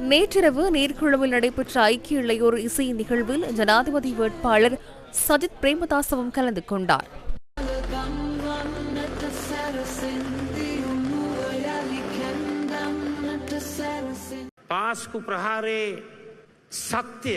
நேற்றிரவு நீர்க்குழுவில் நடைபெற்ற ஐக்கிய இளையோர் இசை நிகழ்வில் ஜனாதிபதி வேட்பாளர் சஜித் பிரேமதாசவும் கலந்து கொண்டார். பாஸ் கு பிரஹாரே சத்திய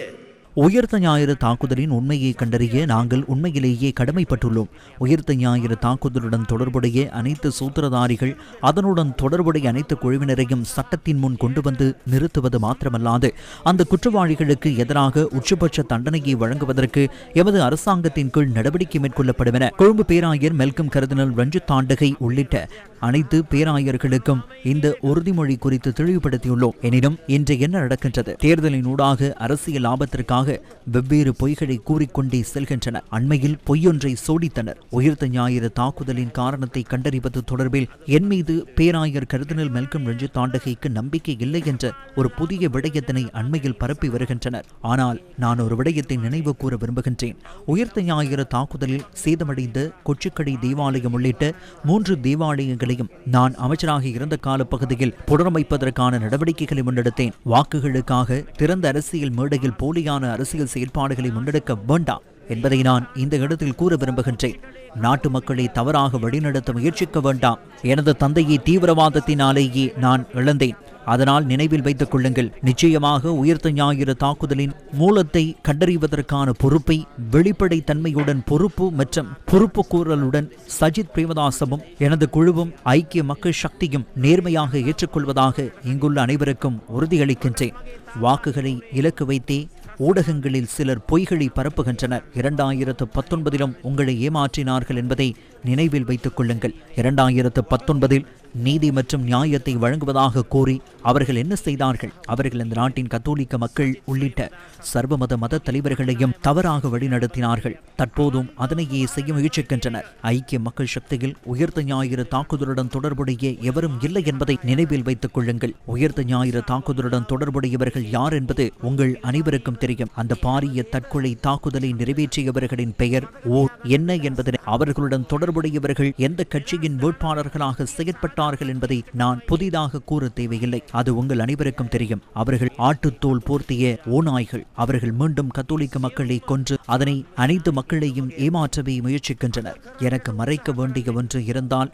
உயர்த்த ஞாயிறு தாக்குதலின் உண்மையை கண்டறிய நாங்கள் உண்மையிலேயே கடமைப்பட்டுள்ளோம். உயர்த்த ஞாயிறு தாக்குதலுடன் தொடர்புடைய அனைத்து சூத்திரதாரிகள் அதனுடன் தொடர்புடைய அனைத்து குழுவினரையும் சட்டத்தின் முன் கொண்டு வந்து நிறுத்துவது மாத்திரமல்லாது அந்த குற்றவாளிகளுக்கு எதிராக உச்சபட்ச தண்டனையை வழங்குவதற்கு எமது அரசாங்கத்தின் கீழ் நடவடிக்கை மேற்கொள்ளப்படும் என கொழும்பு பேராயர் மெல்கம் கருதினல் ரஞ்சித் தாண்டகை உள்ளிட்ட அனைத்து பேராயர்களுக்கும் இந்த உறுதிமொழி குறித்து தெளிவுபடுத்தியுள்ளோம். எனினும் இன்று என்ன நடக்கின்றது? தேர்தலின் ஊடாக அரசியல் லாபத்திற்காக வெவ்வேறு பொய்களை கூறிக்கொண்டே செல்கின்றனர். அண்மையில் பொய்யொன்றை சோடித்தனர் உயிர்த்த ஞாயிறு தாக்குதலின் காரணத்தை கண்டறிவது தொடர்பில் என் மீது பேராயர் கருதினல் மெல்கம் ரஞ்சித் தாண்டகைக்கு நம்பிக்கை இல்லை என்ற ஒரு புதிய விடயத்தினை அண்மையில் பரப்பி வருகின்றனர். ஆனால் நான் ஒரு விடயத்தை நினைவு கூற விரும்புகின்றேன். உயிர்த்த ஞாயிறு தாக்குதலில் சேதமடைந்த கொச்சிக்கடை தேவாலயம் உள்ளிட்ட மூன்று தேவாலயங்களை நிலையம் நான் அமைச்சராக இருந்த கால பகுதியில் புனரமைப்பதற்கான நடவடிக்கைகளை முன்னெடுத்தேன். வாக்குகளுக்காக திறந்த அரசியல் மேடையில் போலியான அரசியல் செயல்பாடுகளை முன்னெடுக்க வேண்டாம். என்பதை நான் இந்த இடத்தில் கூற விரும்புகின்றேன். நாட்டு மக்களை தவறாக வழிநடத்த முயற்சிக்க வேண்டாம். எனது தந்தையை தீவிரவாதத்தினாலேயே நான் இழந்தேன். அதனால் நினைவில் வைத்துக் கொள்ளுங்கள் நிச்சயமாக உயர்த்த ஞாயிறு தாக்குதலின் மூலத்தை கண்டறிவதற்கான பொறுப்பை வெளிப்படை தன்மையுடன் பொறுப்பு மற்றும் பொறுப்பு கூறலுடன் சஜித் பிரேமதாசமும் எனது குழுவும் ஐக்கிய மக்கள் சக்தியும் நேர்மையாக ஏற்றுக்கொள்வதாக இங்குள்ள அனைவருக்கும் உறுதியளிக்கின்றேன். வாக்குகளை இலக்கு வைத்தே ஊடகங்களில் சிலர் பொய்களை பரப்புகின்றனர். இரண்டாயிரத்து பத்தொன்பதிலும் உங்களை ஏமாற்றினார்கள் என்பதை நினைவில் வைத்துக் கொள்ளுங்கள். இரண்டாயிரத்து பத்தொன்பதில் நீதி மற்றும் நியாயத்தை வழங்குவதாக கூறி அவர்கள் என்ன செய்தார்கள்? அவர்கள் இந்த நாட்டின் கத்தோலிக்க மக்கள் உள்ளிட்ட சர்வமத மத தலைவர்களையும் தவறாக வழிநடத்தினார்கள். தற்போதும் அதனையே செய்ய முயற்சிக்கின்றனர். ஐக்கிய மக்கள் சக்தியில் உயர்த்த ஞாயிறு தாக்குதலுடன் தொடர்புடைய எவரும் இல்லை என்பதை நினைவில் வைத்துக் கொள்ளுங்கள். உயர்த்த ஞாயிறு தாக்குதலுடன் தொடர்புடையவர்கள் யார் என்பது உங்கள் அனைவருக்கும் தெரியும். அந்த பாரிய தற்கொலை தாக்குதலை நிறைவேற்றியவர்களின் பெயர் ஓர் என்ன என்பதனை அவர்களுடன் தொடர்புடையவர்கள் எந்த கட்சியின் வேட்பாளர்களாக செயற்பட்ட செயற்பட்டார்கள் என்பதை நான் புதிதாக கூற தேவையில்லை. அது உங்கள் அனைவருக்கும் தெரியும். அவர்கள் ஆட்டுத்தோல் போர்த்திய ஓநாய்கள். அவர்கள் மீண்டும் கத்தோலிக்க மக்களை கொன்று அதனை அனைத்து மக்களையும் ஏமாற்றவே முயற்சிக்கின்றனர். எனக்கு மறைக்க வேண்டிய ஒன்று இருந்தால்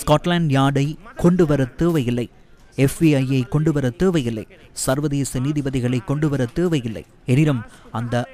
ஸ்காட்லாந்து யார்டை கொண்டு வர தேவையில்லை எஃபிஐயை கொண்டு வர தேவையில்லை. சர்வதேச நீதிபதிகளை கொண்டு வர தேவையில்லை. எனினும் அந்த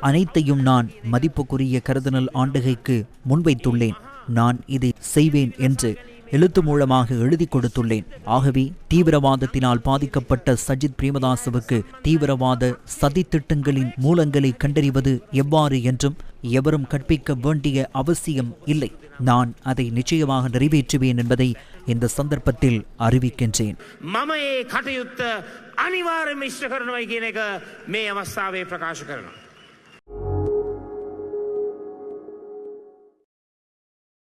அனைத்தையும் நான் மதிப்புக்குரிய கருதனல் ஆண்டுகைக்கு முன்வைத்துள்ளேன். நான் இதை செய்வேன் என்று எழுத்து மூலமாக எழுதி கொடுத்துள்ளேன். ஆகவே தீவிரவாதத்தினால் பாதிக்கப்பட்ட சஜித் பிரேமதாசுவுக்கு தீவிரவாத சதித்திட்டங்களின் மூலங்களை கண்டறிவது எவ்வாறு என்றும் எவரும் கற்பிக்க வேண்டிய அவசியம் இல்லை. நான் அதை நிச்சயமாக நிறைவேற்றுவேன் என்பதை இந்த சந்தர்ப்பத்தில் அறிவிக்கின்றேன். அனிவாரம் பிரகாஷ்